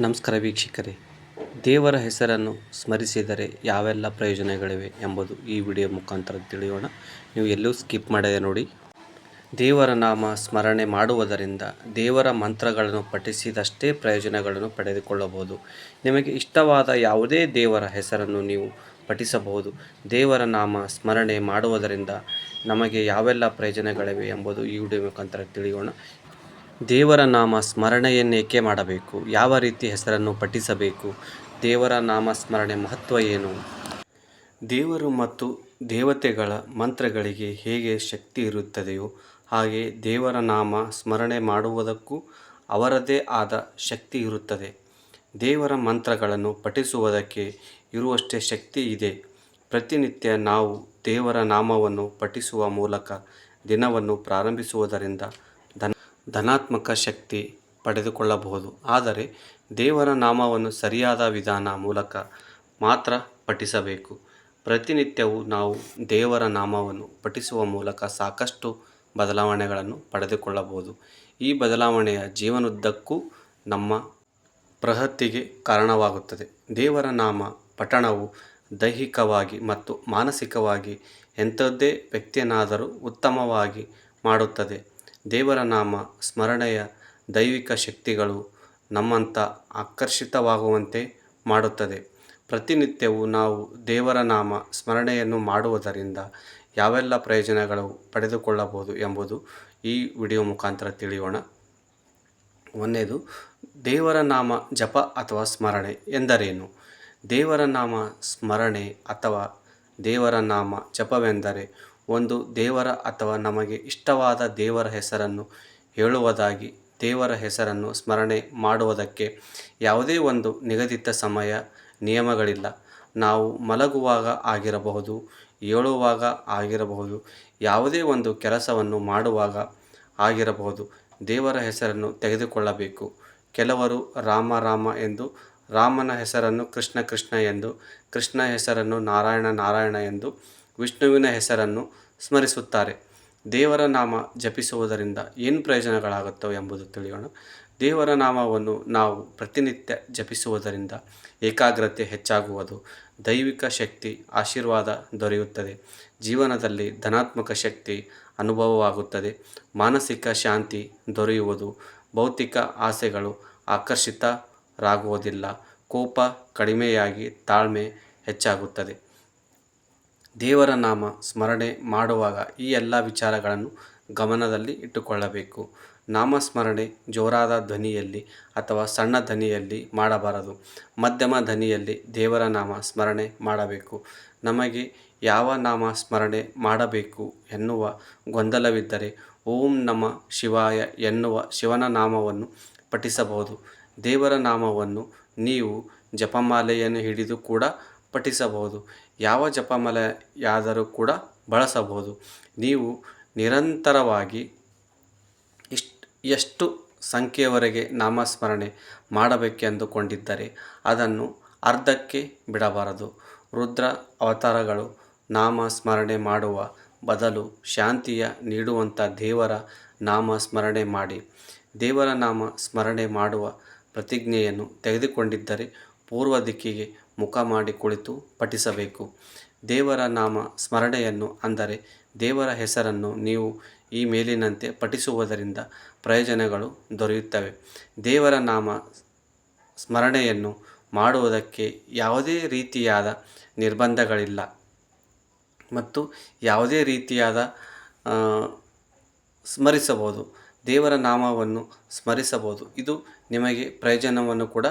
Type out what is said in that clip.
ನಮಸ್ಕಾರ ವೀಕ್ಷಕರೇ. ದೇವರ ಹೆಸರನ್ನು ಸ್ಮರಿಸಿದರೆ ಯಾವೆಲ್ಲ ಪ್ರಯೋಜನಗಳಿವೆ ಎಂಬುದು ಈ ವಿಡಿಯೋ ಮುಖಾಂತರ ತಿಳಿಯೋಣ. ನೀವು ಎಲ್ಲೂ ಸ್ಕಿಪ್ ಮಾಡದೆ ನೋಡಿ. ದೇವರ ನಾಮ ಸ್ಮರಣೆ ಮಾಡುವುದರಿಂದ ದೇವರ ಮಂತ್ರಗಳನ್ನು ಪಠಿಸಿದಷ್ಟೇ ಪ್ರಯೋಜನಗಳನ್ನು ಪಡೆದುಕೊಳ್ಳಬಹುದು. ನಿಮಗೆ ಇಷ್ಟವಾದ ಯಾವುದೇ ದೇವರ ಹೆಸರನ್ನು ನೀವು ಪಠಿಸಬಹುದು. ದೇವರ ನಾಮ ಸ್ಮರಣೆ ಮಾಡುವುದರಿಂದ ನಮಗೆ ಯಾವೆಲ್ಲ ಪ್ರಯೋಜನಗಳಿವೆ ಎಂಬುದು ಈ ವಿಡಿಯೋ ಮುಖಾಂತರ ತಿಳಿಯೋಣ. ದೇವರ ನಾಮ ಸ್ಮರಣೆಯನ್ನೇಕೆ ಮಾಡಬೇಕು? ಯಾವ ರೀತಿ ಹೆಸರನ್ನು ಪಠಿಸಬೇಕು? ದೇವರ ನಾಮ ಸ್ಮರಣೆ ಮಹತ್ವ ಏನು? ದೇವರು ಮತ್ತು ದೇವತೆಗಳ ಮಂತ್ರಗಳಿಗೆ ಹೇಗೆ ಶಕ್ತಿ ಇರುತ್ತದೆಯೋ ಹಾಗೆ ದೇವರ ನಾಮ ಸ್ಮರಣೆ ಮಾಡುವುದಕ್ಕೂ ಅವರದೇ ಆದ ಶಕ್ತಿ ಇರುತ್ತದೆ. ದೇವರ ಮಂತ್ರಗಳನ್ನು ಪಠಿಸುವುದಕ್ಕೆ ಇರುವಷ್ಟೇ ಶಕ್ತಿ ಇದೆ. ಪ್ರತಿನಿತ್ಯ ನಾವು ದೇವರ ನಾಮವನ್ನು ಪಠಿಸುವ ಮೂಲಕ ದಿನವನ್ನು ಪ್ರಾರಂಭಿಸುವುದರಿಂದ ಧನಾತ್ಮಕ ಶಕ್ತಿ ಪಡೆದುಕೊಳ್ಳಬಹುದು. ಆದರೆ ದೇವರ ನಾಮವನ್ನು ಸರಿಯಾದ ವಿಧಾನ ಮೂಲಕ ಮಾತ್ರ ಪಠಿಸಬೇಕು. ಪ್ರತಿನಿತ್ಯವೂ ನಾವು ದೇವರ ನಾಮವನ್ನು ಪಠಿಸುವ ಮೂಲಕ ಸಾಕಷ್ಟು ಬದಲಾವಣೆಗಳನ್ನು ಪಡೆದುಕೊಳ್ಳಬಹುದು. ಈ ಬದಲಾವಣೆಯ ಜೀವನದುದ್ದಕ್ಕೂ ನಮ್ಮ ಪ್ರಗತಿಗೆ ಕಾರಣವಾಗುತ್ತದೆ. ದೇವರ ನಾಮ ಪಠಣವು ದೈಹಿಕವಾಗಿ ಮತ್ತು ಮಾನಸಿಕವಾಗಿ ಎಂಥದ್ದೇ ವ್ಯಕ್ತಿಯನ್ನಾದರೂ ಉತ್ತಮವಾಗಿ ಮಾಡುತ್ತದೆ. ದೇವರ ನಾಮ, ಸ್ಮರಣೆಯ ದೈವಿಕ ಶಕ್ತಿಗಳು ನಮ್ಮಂತ ಆಕರ್ಷಿತವಾಗುವಂತೆ ಮಾಡುತ್ತದೆ. ಪ್ರತಿನಿತ್ಯವೂ ನಾವು ದೇವರ ನಾಮ, ಸ್ಮರಣೆಯನ್ನು ಮಾಡುವುದರಿಂದ ಯಾವೆಲ್ಲ ಪ್ರಯೋಜನಗಳು ಪಡೆದುಕೊಳ್ಳಬಹುದು ಎಂಬುದು ಈ ವಿಡಿಯೋ ಮುಖಾಂತರ ತಿಳಿಯೋಣ. ಒಂದೇದು, ದೇವರ ನಾಮ ಜಪ ಅಥವಾ ಸ್ಮರಣೆ ಎಂದರೇನು? ದೇವರ ನಾಮ, ಸ್ಮರಣೆ ಅಥವಾ ದೇವರ ನಾಮ ಜಪವೆಂದರೆ ಒಂದು ದೇವರ ಅಥವಾ ನಮಗೆ ಇಷ್ಟವಾದ ದೇವರ ಹೆಸರನ್ನು ಹೇಳುವುದಾಗಿ ದೇವರ ಹೆಸರನ್ನು ಸ್ಮರಣೆ ಮಾಡುವುದಕ್ಕೆ ಯಾವುದೇ ಒಂದು ನಿಗದಿತ ಸಮಯ ನಿಯಮಗಳಿಲ್ಲ. ನಾವು ಮಲಗುವಾಗ ಆಗಿರಬಹುದು, ಏಳುವಾಗ ಆಗಿರಬಹುದು, ಯಾವುದೇ ಒಂದು ಕೆಲಸವನ್ನು ಮಾಡುವಾಗ ಆಗಿರಬಹುದು. ದೇವರ ಹೆಸರನ್ನು ತೆಗೆದುಕೊಳ್ಳಬೇಕು. ಕೆಲವರು ರಾಮ ರಾಮ ಎಂದು ರಾಮನ ಹೆಸರನ್ನು ಕೃಷ್ಣ ಕೃಷ್ಣ ಎಂದು, ಕೃಷ್ಣ ಹೆಸರನ್ನು ನಾರಾಯಣ ನಾರಾಯಣ ಎಂದು, ವಿಷ್ಣುವಿನ ಹೆಸರನ್ನು ಸ್ಮರಿಸುತ್ತಾರೆ. ದೇವರ ನಾಮ ಜಪಿಸುವುದರಿಂದ ಏನು ಪ್ರಯೋಜನಗಳಾಗುತ್ತವೆ ಎಂಬುದು ತಿಳಿಯೋಣ. ದೇವರ ನಾಮವನ್ನು ನಾವು ಪ್ರತಿನಿತ್ಯ ಜಪಿಸುವುದರಿಂದ ಏಕಾಗ್ರತೆ ಹೆಚ್ಚಾಗುವುದು, ದೈವಿಕ ಶಕ್ತಿ, ಆಶೀರ್ವಾದ ದೊರೆಯುತ್ತದೆ. ಜೀವನದಲ್ಲಿ ಧನಾತ್ಮಕ ಶಕ್ತಿ ಅನುಭವವಾಗುತ್ತದೆ. ಮಾನಸಿಕ ಶಾಂತಿ ದೊರೆಯುವುದು, ಭೌತಿಕ ಆಸೆಗಳು ಆಕರ್ಷಿತರಾಗುವುದಿಲ್ಲ ಕೋಪ ಕಡಿಮೆಯಾಗಿ ತಾಳ್ಮೆ ಹೆಚ್ಚಾಗುತ್ತದೆ. ದೇವರ ನಾಮ ಸ್ಮರಣೆ ಮಾಡುವಾಗ ಈ ಎಲ್ಲ ವಿಚಾರಗಳನ್ನು ಗಮನದಲ್ಲಿ ಇಟ್ಟುಕೊಳ್ಳಬೇಕು. ನಾಮಸ್ಮರಣೆ ಜೋರಾದ ಧ್ವನಿಯಲ್ಲಿ ಅಥವಾ ಸಣ್ಣ ಧ್ವನಿಯಲ್ಲಿ ಮಾಡಬಾರದು. ಮಧ್ಯಮ ಧ್ವನಿಯಲ್ಲಿ ದೇವರ ನಾಮ ಸ್ಮರಣೆ ಮಾಡಬೇಕು. ನಮಗೆ ಯಾವ ನಾಮ ಸ್ಮರಣೆ ಮಾಡಬೇಕು ಎನ್ನುವ ಗೊಂದಲವಿದ್ದರೆ ಓಂ ನಮ ಶಿವಾಯ ಎನ್ನುವ ಶಿವನ ನಾಮವನ್ನು ಪಠಿಸಬಹುದು. ದೇವರ ನಾಮವನ್ನು ನೀವು ಜಪಮಾಲೆಯನ್ನು ಹಿಡಿದು ಕೂಡ ಪಠಿಸಬಹುದು. ಯಾವ ಜಪಮಾಲೆಯಾದರೂ ಕೂಡ ಬಳಸಬಹುದು. ನೀವು ನಿರಂತರವಾಗಿ ಇಷ್ಟು, ಎಷ್ಟು ಸಂಖ್ಯೆಯವರೆಗೆ ನಾಮಸ್ಮರಣೆ ಮಾಡಬೇಕೆಂದುಕೊಂಡಿದ್ದರೆ ಅದನ್ನು ಅರ್ಧಕ್ಕೆ ಬಿಡಬಾರದು. ರುದ್ರ ಅವತಾರಗಳು ನಾಮ ಸ್ಮರಣೆ ಮಾಡುವ ಬದಲು ಶಾಂತಿಯ ನೀಡುವಂಥ ದೇವರ ನಾಮ ಸ್ಮರಣೆ ಮಾಡಿ. ದೇವರ ನಾಮ ಸ್ಮರಣೆ ಮಾಡುವ ಪ್ರತಿಜ್ಞೆಯನ್ನು ತೆಗೆದುಕೊಂಡಿದ್ದರೆ ಪೂರ್ವ ದಿಕ್ಕಿಗೆ ಮುಖ ಮಾಡಿ ಕುಳಿತು ಪಠಿಸಬೇಕು. ದೇವರ ನಾಮ ಸ್ಮರಣೆಯನ್ನು ಅಂದರೆ ದೇವರ ಹೆಸರನ್ನು ನೀವು ಈ ಮೇಲಿನಂತೆ ಪಠಿಸುವುದರಿಂದ ಪ್ರಯೋಜನಗಳು ದೊರೆಯುತ್ತವೆ. ದೇವರ ನಾಮ ಸ್ಮರಣೆಯನ್ನು ಮಾಡುವುದಕ್ಕೆ ಯಾವುದೇ ರೀತಿಯಾದ ನಿರ್ಬಂಧಗಳಿಲ್ಲ. ಮತ್ತು ಯಾವುದೇ ರೀತಿಯಾದ ಸ್ಮರಿಸಬಹುದು. ದೇವರ ನಾಮವನ್ನು ಸ್ಮರಿಸಬಹುದು. ಇದು ನಿಮಗೆ ಪ್ರಯೋಜನವನ್ನು ಕೂಡ